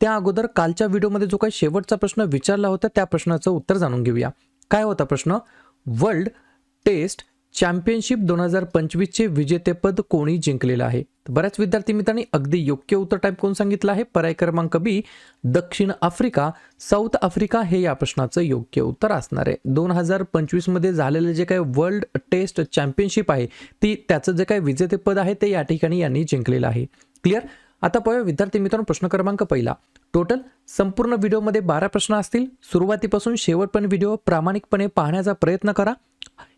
त्या अगोदर कालच्या व्हिडिओमध्ये जो काही शेवटचा प्रश्न विचारला होता त्या प्रश्नाचं उत्तर जाणून घेऊया. काय होता प्रश्न? वर्ल्ड टेस्ट चॅम्पियनशिप दोन हजार पंचवीसचे विजेतेपद कोणी जिंकलेलं आहे? बऱ्याच विद्यार्थी मित्रांनी अगदी योग्य उत्तर टाईप करून सांगितलं आहे. पर्याय क्रमांक बी दक्षिण आफ्रिका साऊथ आफ्रिका हे या प्रश्नाचं योग्य उत्तर असणार आहे. दोन हजार पंचवीसमध्ये झालेलं जे काही वर्ल्ड टेस्ट चॅम्पियनशिप आहे ती त्याचं जे काही विजेतेपद आहे ते या ठिकाणी यांनी जिंकलेलं आहे. क्लिअर आता पाहूया विद्यार्थी मित्रांनो प्रश्न क्रमांक पहिला. टोटल संपूर्ण व्हिडिओमध्ये बारा प्रश्न असतील. सुरुवातीपासून शेवटपर्यंत व्हिडिओ प्रामाणिकपणे पाहण्याचा प्रयत्न करा.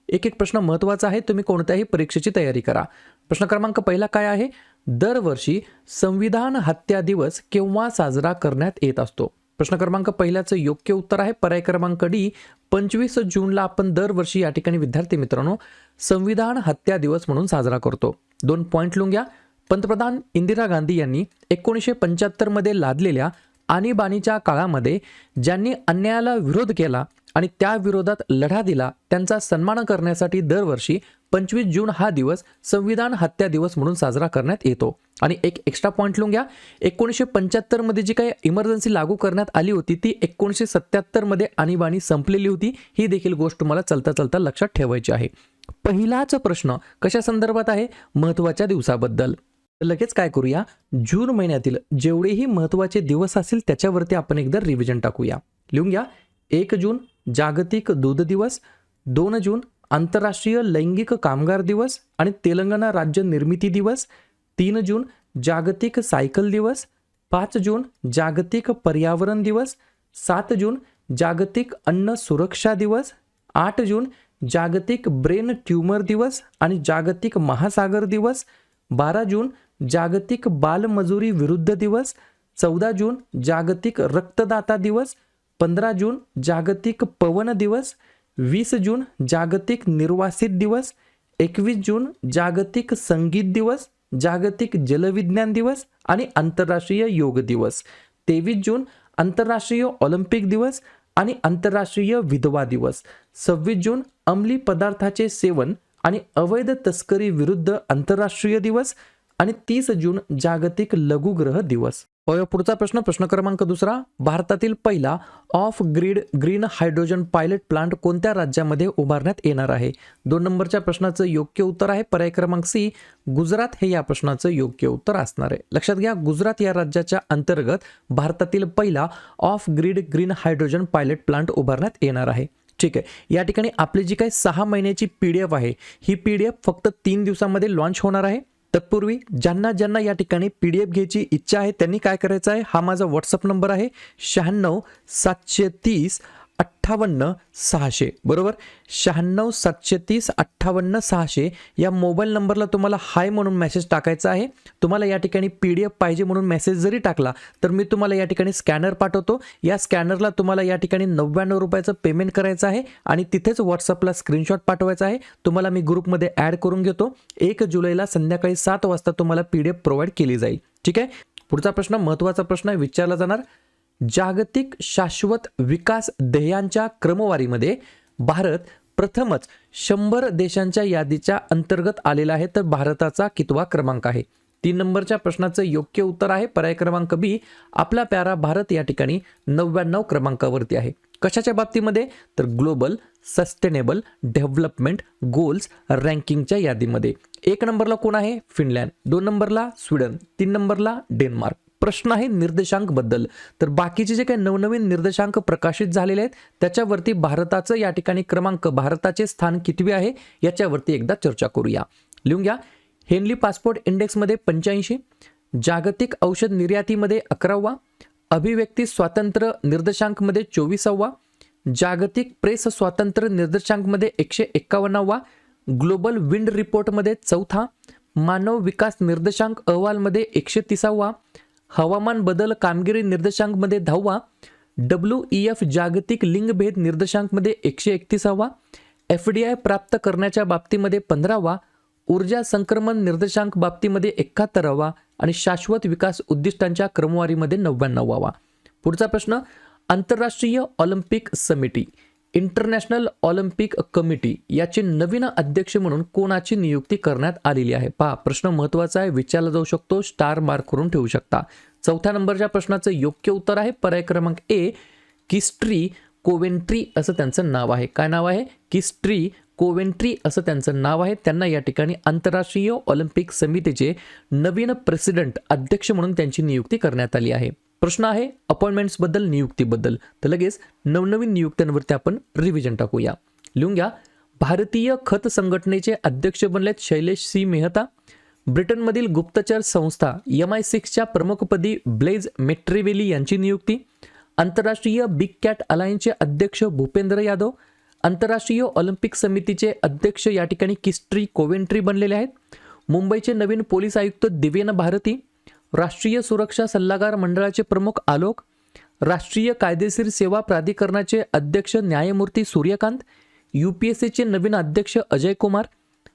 एक एक प्रश्न महत्त्वाचा आहे तुम्ही कोणत्याही परीक्षेची तयारी करा. प्रश्न क्रमांक पहिला काय आहे? दरवर्षी संविधान हत्या दिवस केव्हा साजरा करण्यात येत असतो? प्रश्न क्रमांक पहिल्याचं योग्य उत्तर आहे. पर्याय क्रमांक डी पंचवीस जूनला आपण दरवर्षी या ठिकाणी विद्यार्थी मित्रांनो संविधान हत्या दिवस म्हणून साजरा करतो. दोन पॉईंट लिहून घ्या पंतप्रधान इंदिरा गांधी यांनी एकोणीसशे पंच्याहत्तरमध्ये लादलेल्या आणीबाणीच्या काळामध्ये ज्यांनी अन्यायाला विरोध केला आणि त्या विरोधात लढा दिला त्यांचा सन्मान करण्यासाठी दरवर्षी पंचवीस जून हा दिवस संविधान हत्या दिवस म्हणून साजरा करण्यात येतो. आणि एक एक्स्ट्रा पॉईंट लिहून घ्या. एकोणीसशे पंच्याहत्तरमध्ये जी काही इमर्जन्सी लागू करण्यात आली होती ती एकोणीसशे सत्याहत्तरमध्ये आणीबाणी संपलेली होती. ही देखील गोष्ट मला चलता चलता लक्षात ठेवायची आहे. पहिलाच प्रश्न कशा संदर्भात आहे? महत्त्वाच्या दिवसाबद्दल. तर लगेच काय करूया? जून महिन्यातील जेवढेही महत्त्वाचे दिवस असतील त्याच्यावरती आपण एकदा रिव्हिजन टाकूया. लिहून घ्या. एक जून जागतिक दूध दिवस. दोन जून आंतरराष्ट्रीय लैंगिक कामगार दिवस आणि तेलंगणा राज्य निर्मिती दिवस. तीन जून जागतिक सायकल दिवस. पाच जून जागतिक पर्यावरण दिवस. सात जून जागतिक अन्न सुरक्षा दिवस. आठ जून जागतिक ब्रेन ट्यूमर दिवस आणि जागतिक महासागर दिवस. बारा जून जागतिक बालमजुरी विरुद्ध दिवस चौदा जून जागतिक रक्तदाता दिवस पंधरा जून जागतिक पवन दिवस वीस जून जागतिक निर्वासित दिवस एकवीस जून जागतिक संगीत दिवस जागतिक जलविज्ञान दिवस आणि आंतरराष्ट्रीय योग दिवस तेवीस जून आंतरराष्ट्रीय ऑलिम्पिक दिवस आणि आंतरराष्ट्रीय विधवा दिवस सव्वीस जून अंमली पदार्थाचे सेवन आणि अवैध तस्करी विरुद्ध आंतरराष्ट्रीय दिवस आणि तीस जून जागतिक लघुग्रह दिवस. पुढचा प्रश्न प्रश्न क्रमांक दुसरा. भारतातील पहिला off grid green hydrogen pilot plant कोणत्या राज्यामध्ये उभारण्यात येणार आहे? दोन नंबरच्या प्रश्नाचं योग्य उत्तर आहे. पर्याय क्रमांक सी गुजरात. हे या प्रश्नाचं योग्य उत्तर असणार आहे. लक्षात घ्या गुजरात या राज्याच्या अंतर्गत भारतातील पहिला off grid green hydrogen pilot plant उभारण्यात येणार आहे. ठीक आहे. या ठिकाणी आपली जी काही सहा महिन्याची पी डी एफ आहे ही पी डी एफ फक्त तीन दिवसामध्ये लॉन्च होणार आहे. तत्पूर्वी ज्यांना ज्यांना या ठिकाणी पी डी एफ घ्यायची इच्छा आहे त्यांनी काय करायचं आहे? हा माझा व्हॉट्सअप नंबर आहे शहाण्णव सातशे तीस अठ्ठावन्न सहाशे बरोबर? शहाण्णव सातशे तीस अठ्ठावन्न सहाशे या मोबाईल नंबरला तुम्हाला हाय म्हणून मेसेज टाकायचा आहे. तुम्हाला या ठिकाणी पी डी एफ पाहिजे म्हणून मेसेज जरी टाकला तर मी तुम्हाला या ठिकाणी स्कॅनर पाठवतो. या स्कॅनरला तुम्हाला या ठिकाणी नव्याण्णव रुपयाचं पेमेंट करायचं आहे आणि तिथेच व्हॉट्सअपला स्क्रीनशॉट पाठवायचा आहे. तुम्हाला मी ग्रुपमध्ये ॲड करून घेतो. एक जुलैला संध्याकाळी सात वाजता तुम्हाला पी डी एफ प्रोव्हाइड केली जाईल. ठीक आहे? पुढचा प्रश्न महत्त्वाचा प्रश्न विचारला जाणार. जागतिक शाश्वत विकास ध्येयांच्या क्रमवारीमध्ये भारत प्रथमच शंभर देशांच्या यादीच्या अंतर्गत आलेला आहे तर भारताचा कितवा क्रमांक आहे? तीन नंबरच्या प्रश्नाचं योग्य उत्तर आहे. पर्याय क्रमांक बी आपला प्यारा भारत या ठिकाणी नव्याण्णव क्रमांकावरती आहे. कशाच्या बाबतीमध्ये? तर ग्लोबल सस्टेनेबल डेव्हलपमेंट गोल्स रँकिंगच्या यादीमध्ये. एक नंबरला कोण आहे? फिनलँड. दोन नंबरला स्वीडन. तीन नंबरला डेन्मार्क. प्रश्न आहे निर्देशांकबद्दल तर बाकीचे जे काही नवनवीन निर्देशांक प्रकाशित झालेले आहेत त्याच्यावरती भारताचं या ठिकाणी क्रमांक भारताचे स्थान कितवे आहे याच्यावरती एकदा चर्चा करूया. लिहून घ्या. हेनली पासपोर्ट इंडेक्समध्ये पंच्याऐंशी जागतिक औषध निर्यातीमध्ये अकरावा अभिव्यक्ती स्वातंत्र्य निर्देशांकमध्ये चोवीसावा जागतिक प्रेस स्वातंत्र्य निर्देशांकमध्ये एकशे एक्कावन्नावा ग्लोबल विंड रिपोर्टमध्ये चौथा मानव विकास निर्देशांक अहवालमध्ये एकशे तिसावा हवामान बदल कामगिरी निर्देशांकमध्ये दहावा डब्ल्यू ई एफ जागतिक लिंगभेद निर्देशांकमध्ये एकशे एकतीसावा एफ डी आय प्राप्त करण्याच्या बाबतीमध्ये पंधरावा ऊर्जा संक्रमण निर्देशांक बाबतीमध्ये एकाहत्तरावा आणि शाश्वत विकास उद्दिष्टांच्या क्रमवारीमध्ये नव्याण्णवावा पुढचा प्रश्न आंतरराष्ट्रीय ऑलिम्पिक समिती. इंटरनॅशनल ऑलिम्पिक कमिटी याचे नवीन अध्यक्ष म्हणून कोणाची नियुक्ती करण्यात आलेली आहे? पहा प्रश्न महत्त्वाचा आहे विचारला जाऊ शकतो स्टार मार्क करून ठेवू शकता. चौथ्या नंबरच्या प्रश्नाचं योग्य उत्तर आहे पर्याय क्रमांक ए किस्ट्री कोवेंट्री असं त्यांचं नाव आहे. काय नाव आहे? किस्ट्री कोवेंट्री असं त्यांचं नाव आहे. त्यांना या ठिकाणी आंतरराष्ट्रीय ऑलिम्पिक समितीचे नवीन प्रेसिडेंट अध्यक्ष म्हणून त्यांची नियुक्ती करण्यात आली आहे. प्रश्न आहे अपॉइंटमेंट्सबद्दल नियुक्तीबद्दल तर लगेच नवनवीन नियुक्त्यांवरती आपण रिव्हिजन टाकूया. लिहून घ्या. भारतीय खत संघटनेचे अध्यक्ष बनलेत शैलेश सी. मेहता. ब्रिटनमधील गुप्तचर संस्था एम आय सिक्सच्या प्रमुखपदी ब्लेज मेट्रिवेली यांची नियुक्ती. आंतरराष्ट्रीय बिग कॅट अलायन्सचे अध्यक्ष भूपेंद्र यादव. आंतरराष्ट्रीय ऑलिम्पिक समितीचे अध्यक्ष या ठिकाणी किस्ट्री कोवेंट्री बनलेले आहेत. मुंबईचे नवीन पोलीस आयुक्त दिव्यन भारती. राष्ट्रीय सुरक्षा सल्लागार मंडळाचे प्रमुख आलोक राष्ट्रीय कायदेशीर सेवा प्राधिकरणाचे अध्यक्ष न्यायमूर्ती सूर्यकांत यू पी एस सीचे नवीन अध्यक्ष अजय कुमार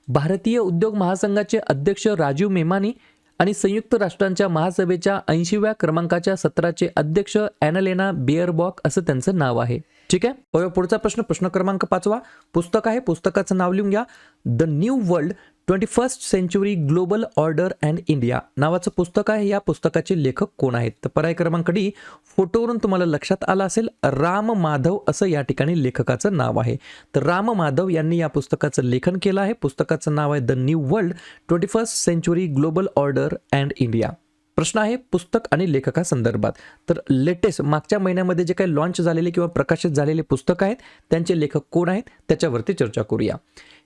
भारतीय उद्योग महासंघाचे अध्यक्ष राजीव मेमानी आणि संयुक्त राष्ट्रांच्या महासभेच्या ऐंशीव्या क्रमांकाच्या सत्राचे अध्यक्ष ॲनलेना बिअरबॉक असं त्यांचं नाव आहे. ठीक आहे? पुढचा प्रश्न. प्रश्न क्रमांक पाचवा. पुस्तक आहे. पुस्तकाचं नाव लिहून घ्या. The new world twenty first century global order and India नावाचं पुस्तक आहे. या पुस्तकाचे लेखक कोण आहेत? तर पर्याय क्रमांक डी फोटोवरून तुम्हाला लक्षात आलं असेल राम माधव असं या ठिकाणी लेखकाचं नाव आहे. तर राम माधव यांनी या पुस्तकाचं लेखन केलं आहे. पुस्तकाचं नाव आहे the new world twenty first century global order and India. प्रश्न आहे पुस्तक आणि लेखकासंदर्भात. तर लेटेस्ट मागच्या महिन्यामध्ये जे काही लॉन्च झालेले किंवा प्रकाशित झालेले पुस्तक आहेत त्यांचे लेखक कोण आहेत त्याच्यावरती चर्चा करूया.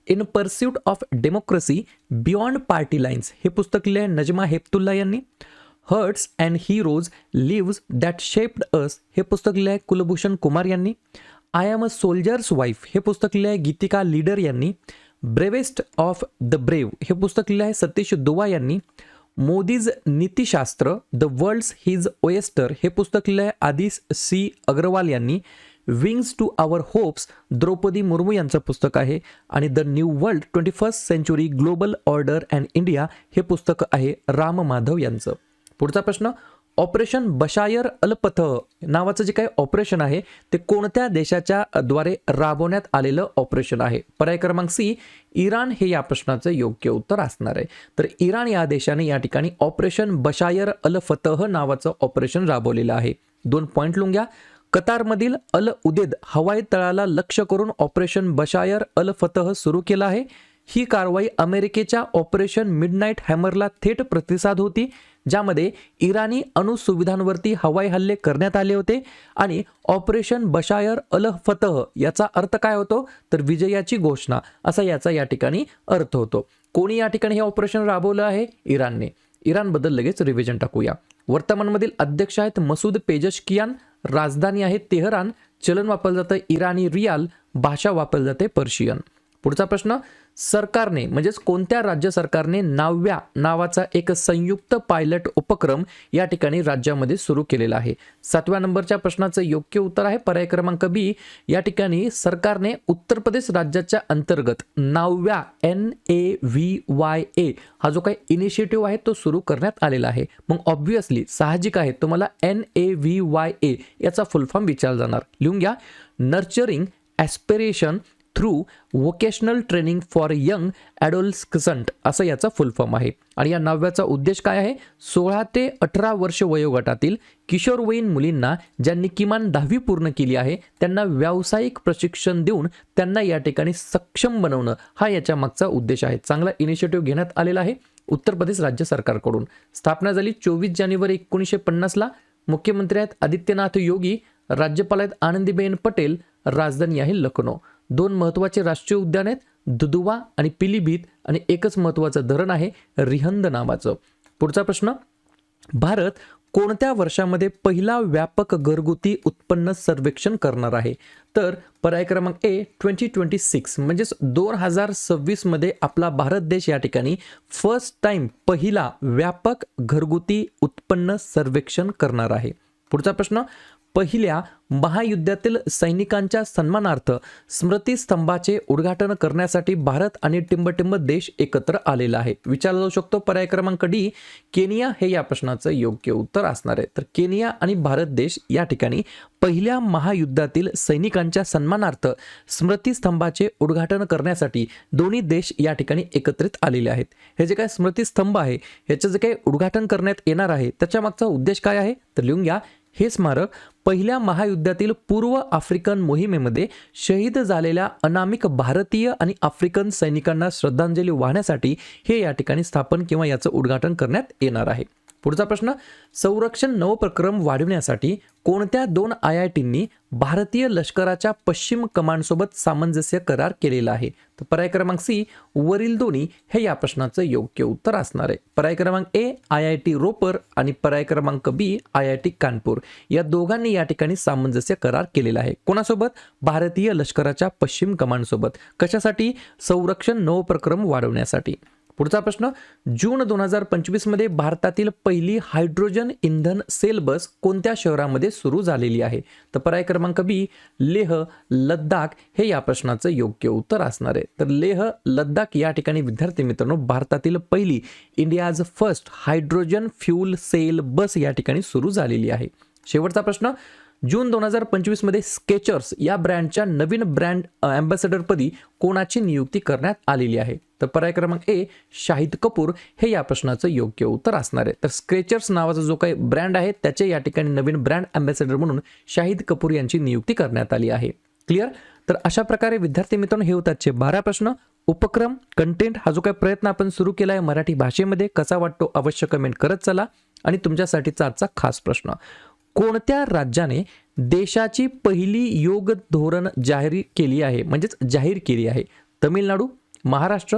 In pursuit of democracy beyond party lines हे पुस्तक लिहिले आहे नजमा हेपतुल्ला यांनी. Hearts and heroes lives that shaped us हे पुस्तक लिहिले आहे कुलभूषण कुमार यांनी. I am a soldier's wife हे पुस्तक लिहिले आहे गीतिका लीडर यांनी. ब्रेवेस्ट ऑफ द ब्रेव हे पुस्तक लिहिले आहे सतीश दुवा यांनी. मोदीज नीतिशास्त्र द वर्ल्ड्स हिज ओएस्टर हे पुस्तक लिहिलं आहे आदिस सी. अग्रवाल यांनी wings to our hopes Draupadi Murmu यांचं पुस्तक आहे आणि the new world twenty first century global order and India हे पुस्तक आहे राम माधव यांचं. पुढचा प्रश्न ऑपरेशन बशायर अलपथ नावाचं जे काही ऑपरेशन आहे ते कोणत्या देशाच्या द्वारे राबवण्यात आलेलं ऑपरेशन आहे? पर्याय क्रमांक सी इराण हे या प्रश्नाचं योग्य उत्तर असणार आहे. तर इराण या देशाने या ठिकाणी ऑपरेशन बशायर अल फतह नावाचं ऑपरेशन राबवलेलं आहे. दोन पॉईंट लिहून घ्या. कतारमधील अल उदेद हवाई तळाला लक्ष करून ऑपरेशन बशायर अल फतह सुरू केलं आहे. ही कारवाई अमेरिकेच्या ऑपरेशन मिडनाईट हॅमरला थेट प्रतिसाद होती. ज्यामध्ये इराणी अणुसुविधांवरती हवाई हल्ले करण्यात आले होते आणि ऑपरेशन बशायर अल फतह याचा अर्थ काय होतो? तर विजयाची घोषणा असा याचा या ठिकाणी अर्थ होतो. कोणी या ठिकाणी हे ऑपरेशन राबवलं आहे? इराणने. इराणबद्दल लगेच रिव्हिजन टाकूया. वर्तमानमधील अध्यक्ष आहेत मसूद पेजशकियान राजधानी आहे तेहरान चलन वापरलं जातं इराणी रियाल भाषा वापरली जाते पर्शियन. पुढचा प्रश्न सरकारने म्हणजेच कोणत्या राज्य सरकारने नाव्या नावाचा एक संयुक्त पायलट उपक्रम या ठिकाणी राज्यामध्ये सुरू केलेला आहे? सातव्या नंबरच्या प्रश्नाचं योग्य उत्तर आहे. पर्याय क्रमांक बी या ठिकाणी सरकारने उत्तर प्रदेश राज्याच्या अंतर्गत Navya N A V Y A हा जो काही इनिशिएटिव्ह आहे तो सुरू करण्यात आलेला आहे. मग ऑब्व्हियसली साहजिक आहे. तुम्हाला N A V Y A याचा फुल फॉर्म विचारला जाणार. लिहून घ्या. Nurturing aspiration through vocational training for young adolescent असं याचा फुल फॉर्म आहे. आणि या नव्याचा उद्देश काय आहे? सोळा ते अठरा वर्ष वयोगटातील किशोरवयीन मुलींना ज्यांनी किमान दहावी पूर्ण केली आहे त्यांना व्यावसायिक प्रशिक्षण देऊन त्यांना या ठिकाणी सक्षम बनवणं हा याच्या मागचा उद्देश आहे. चांगला इनिशिएटिव्ह घेण्यात आलेला आहे उत्तर प्रदेश राज्य सरकारकडून. स्थापना झाली चोवीस जानेवारी एकोणीसशे पन्नासला. मुख्यमंत्री आहेत आदित्यनाथ योगी राज्यपाल आहेत आनंदीबेन पटेल राजधानी आहे लखनौ. दोन महत्त्वाचे राष्ट्रीय उद्यान आहेत दुदुवा आणि पिलीभीत आणि एकच महत्त्वाचं धरण आहे रिहंद नावाचं. पुढचा प्रश्न भारत कोणत्या वर्षामध्ये पहिला व्यापक घरगुती उत्पन्न सर्वेक्षण करणार आहे? तर पर्याय क्रमांक ए ट्वेंटी ट्वेंटी सिक्स म्हणजेच दोन हजार सव्वीसमध्ये आपला भारत देश या ठिकाणी फर्स्ट टाइम पहिला व्यापक घरगुती उत्पन्न सर्वेक्षण करणार आहे. पुढचा प्रश्न पहिल्या महायुद्धातील सैनिकांच्या सन्मानार्थ स्मृतीस्तंभाचे उद्घाटन करण्यासाठी भारत आणि टिंबटिंब देश एकत्र आलेला आहे. विचारला जाऊ शकतो पर्याय क्रमांक डी केनिया हे या प्रश्नाचं योग्य उत्तर असणार आहे. तर केनिया आणि भारत देश या ठिकाणी पहिल्या महायुद्धातील सैनिकांच्या सन्मानार्थ स्मृतीस्तंभाचे उद्घाटन करण्यासाठी दोन्ही देश या ठिकाणी एकत्रित आलेले आहेत. हे जे काय स्मृतीस्तंभ आहे ह्याचं जे काही उद्घाटन करण्यात येणार आहे त्याच्या मागचा उद्देश काय आहे? तर लिहून घ्या. हे स्मारक पहिल्या महायुद्धातील पूर्व आफ्रिकन मोहिमेमध्ये शहीद झालेल्या अनामिक भारतीय आणि आफ्रिकन सैनिकांना श्रद्धांजली वाहण्यासाठी हे या ठिकाणी स्थापन किंवा याचं उद्घाटन करण्यात येणार आहे. पुढचा प्रश्न संरक्षण नवप्रक्रम वाढवण्यासाठी कोणत्या दोन आय आय टींनी भारतीय लष्कराच्या पश्चिम कमांडसोबत सामंजस्य करार केलेला आहे? तर पर्याय क्रमांक सी वरील दोन्ही हे या प्रश्नाचं योग्य उत्तर असणार आहे. पर्याय क्रमांक A I I T Ropar आणि पर्याय क्रमांक B I I T Kanpur. या दोघांनी या ठिकाणी सामंजस्य करार केलेला आहे. कोणासोबत? भारतीय लष्कराच्या पश्चिम कमांडसोबत. कशासाठी? संरक्षण नवप्रक्रम वाढवण्यासाठी. पुढचा प्रश्न जून दोन हजार पंचवीसमध्ये भारतातील पहिली हायड्रोजन इंधन सेल बस कोणत्या शहरामध्ये सुरू झालेली आहे? तर पर्याय क्रमांक बी लेह लद्दाख हे या प्रश्नाचं योग्य उत्तर असणार आहे. तर लेह लद्दाख या ठिकाणी विद्यार्थी मित्रांनो भारतातील पहिली India's first hydrogen fuel cell bus या ठिकाणी सुरू झालेली आहे. शेवटचा प्रश्न जून दोन हजार पंचवीसमध्ये स्केचर्स या ब्रँडच्या नवीन ब्रँड अँबॅसेडरपदी कोणाची नियुक्ती करण्यात आलेली आहे? तर पर्याय क्रमांक ए शाहिद कपूर. हे या प्रश्नाचं योग्य उत्तर असणार आहे. तर स्क्रेचर्स नावाचा जो काही ब्रँड आहे त्याचे या ठिकाणी नवीन ब्रँड अँबॅसेडर म्हणून शाहिद कपूर यांची नियुक्ती करण्यात आली आहे. क्लिअर तर अशा प्रकारे विद्यार्थी मित्रांनो हे होतातचे बारा प्रश्न. उपक्रम कंटेंट हा जो काही प्रयत्न आपण सुरू केला आहे मराठी भाषेमध्ये कसा वाटतो अवश्य कमेंट करत चला. आणि तुमच्यासाठीचा आजचा खास प्रश्न. कोणत्या राज्याने देशाची पहिली योग धोरण जाहीर केली आहे? म्हणजेच जाहीर केली आहे. तमिळनाडू महाराष्ट्र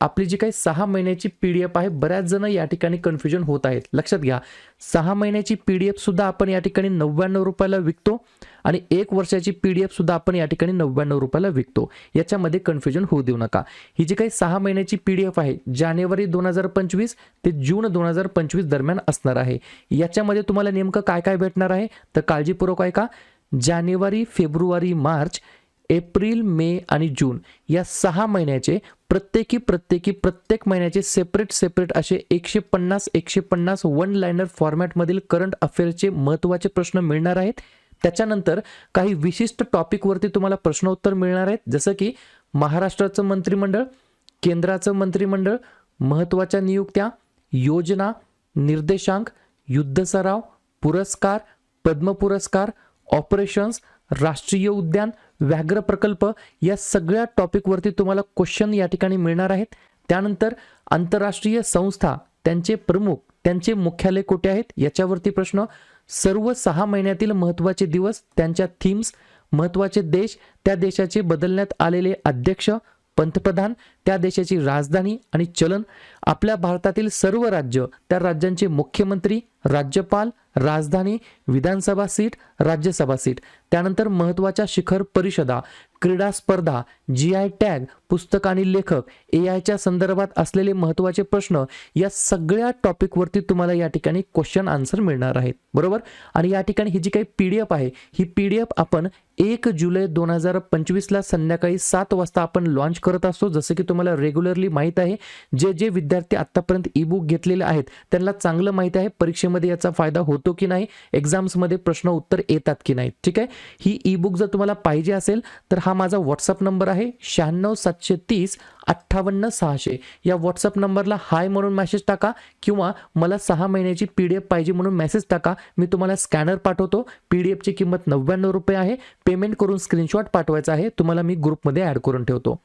आपली जी काही सहा महिन्याची पी डी एफ आहे बऱ्याच जण या ठिकाणी कन्फ्युजन होत आहेत. लक्षात घ्या सहा महिन्याची पी डी एफ सुद्धा आपण या ठिकाणी नव्याण्णव रुपयाला विकतो आणि एक वर्षाची पी डी एफ सुद्धा आपण या ठिकाणी नव्याण्णव रुपयाला विकतो. याच्यामध्ये कन्फ्युजन होऊ देऊ नका. ही जी काही सहा महिन्याची पी डी एफ आहे जानेवारी दोन हजार पंचवीस ते जून दोन हजार पंचवीस दरम्यान असणार आहे. याच्यामध्ये तुम्हाला नेमकं काय काय भेटणार आहे? तर काळजीपूर्वक आहे का जानेवारी फेब्रुवारी मार्च एप्रिल मे आणि जून या सहा महिन्याचे प्रत्येकी प्रत्येकी प्रत्येक महिन्याचे सेपरेट सेपरेट असे एकशे पन्नास एकशे पन्नास वन लायनर फॉर्मॅटमधील करंट अफेअरचे महत्त्वाचे प्रश्न मिळणार आहेत. त्याच्यानंतर काही विशिष्ट टॉपिकवरती तुम्हाला प्रश्नोत्तर मिळणार आहेत. जसं की महाराष्ट्राचं मंत्रिमंडळ केंद्राचं मंत्रिमंडळ महत्त्वाच्या नियुक्त्या योजना निर्देशांक युद्ध सराव पुरस्कार पद्म पुरस्कार ऑपरेशन्स राष्ट्रीय उद्यान व्याघ्र प्रकल्प या सगळ्या टॉपिकवरती तुम्हाला क्वेश्चन या ठिकाणी मिळणार आहेत. त्यानंतर आंतरराष्ट्रीय संस्था त्यांचे प्रमुख त्यांचे मुख्यालय कुठे आहेत? याच्यावरती प्रश्न. सर्व सहा महिन्यातील महत्त्वाचे दिवस त्यांच्या थीम्स महत्त्वाचे देश त्या देशाचे बदलण्यात आलेले अध्यक्ष पंतप्रधान त्या देशाची राजधानी आणि चलन. आपल्या भारतातील सर्व राज्य त्या राज्यांचे मुख्यमंत्री राज्यपाल राजधानी विधानसभा सीट राज्यसभा सीट. त्यानंतर महत्त्वाच्या शिखर परिषदा क्रीडा स्पर्धा जी आय टॅग पुस्तक आणि लेखक ए आयच्या संदर्भात असलेले महत्त्वाचे प्रश्न या सगळ्या टॉपिकवरती तुम्हाला या ठिकाणी क्वेश्चन आन्सर मिळणार आहेत. बरोबर? आणि या ठिकाणी ही जी काही पी डी एफ आहे ही पी डी एफ आपण एक जुलै दोन हजार पंचवीसला संध्याकाळी सात वाजता आपण लॉन्च करत असतो. जसं की तुम्हाला रेग्युलरली माहीत आहे जे जे विद्यार्थी आत्तापर्यंत ई बुक घेतलेले आहेत त्यांना चांगलं माहीत आहे परीक्षे परीक्षेमध्ये याचा फायदा होतो की नाही? एक्झाम्समध्ये प्रश्न उत्तर येतात की नाही? ठीक आहे? ही ई बुक जर तुम्हाला पाहिजे असेल तर हा माझा व्हॉट्सअप नंबर आहे शहाण्णव सातशे तीस अठ्ठावन्न सहाशे. या व्हॉट्सअप नंबरला हाय म्हणून मेसेज टाका किंवा मला सहा महिन्याची पी डी एफ पाहिजे म्हणून मेसेज टाका. मी तुम्हाला स्कॅनर पाठवतो. पी डी एफची किंमत नव्याण्णव रुपये आहे. पेमेंट करून स्क्रीनशॉट पाठवायचा आहे. तुम्हाला मी ग्रुपमध्ये ॲड करून ठेवतो.